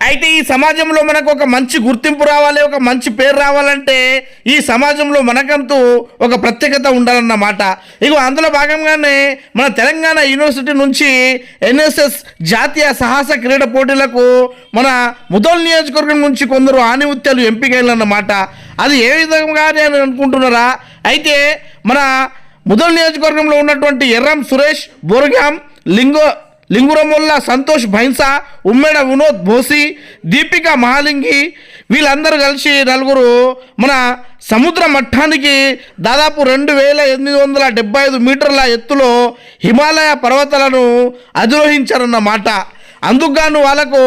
అయితే ఈ సమాజంలో మనకు ఒక మంచి గుర్తింపు రావాలి ఒక మంచి పేరు రావాలంటే ఈ సమాజంలో మనకంటూ ఒక ప్రత్యేకత ఉండాలన్నమాట. ఇక అందులో భాగంగానే మన తెలంగాణ యూనివర్సిటీ నుంచి ఎన్ఎస్ఎస్ జాతీయ సాహస క్రీడ పోటీలకు మన ముదోల్ నియోజకవర్గం నుంచి కొందరు ఆనిముత్యాలు ఎంపికైనన్నమాట అది ఏ విధంగా అని అనుకుంటున్నారా? అయితే మన ముదల్ నియోజకవర్గంలో ఉన్నటువంటి ఎర్రం సురేష్ బోర్గాం లింగో లింగురమొల్ల సంతోష్ భైన్సా ఉమ్మెడ వినోద్ భోసి దీపిక మహాలింగి వీళ్ళందరూ కలిసి నలుగురు మన సముద్ర మట్టానికి దాదాపు రెండు వేల ఎనిమిది వందల డెబ్బై ఐదు మీటర్ల ఎత్తులో హిమాలయ పర్వతాలను అధిరోహించారన్నమాట. అందుకుగాను వాళ్ళకు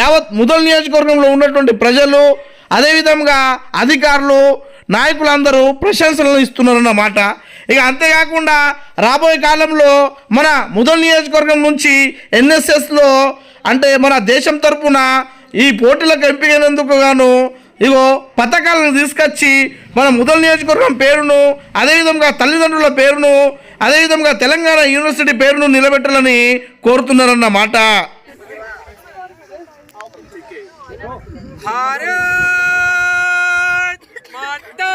యావత్ ముదల్ నియోజకవర్గంలో ఉన్నటువంటి ప్రజలు అదేవిధంగా అధికారులు నాయకులందరూ ప్రశంసలను ఇస్తున్నారన్నమాట. ఇక అంతేకాకుండా రాబోయే కాలంలో మన ముదల్ నియోజకవర్గం నుంచి ఎన్ఎస్ఎస్లో అంటే మన దేశం తరఫున ఈ పోటీలకు ఎంపికైనందుకు గాను ఇగో పథకాలను తీసుకొచ్చి మన ముదల్ నియోజకవర్గం పేరును అదేవిధంగా తల్లిదండ్రుల పేరును అదేవిధంగా తెలంగాణ యూనివర్సిటీ పేరును నిలబెట్టాలని కోరుతున్నారన్నమాట. భారత్ మాతా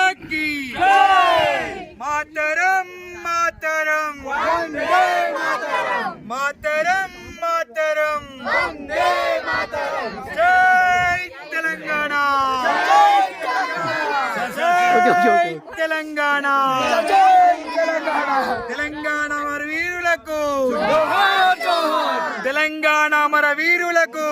తెలంగాణ. తెలంగాణ మన వీరులకు తెలంగాణ మన వీరులకు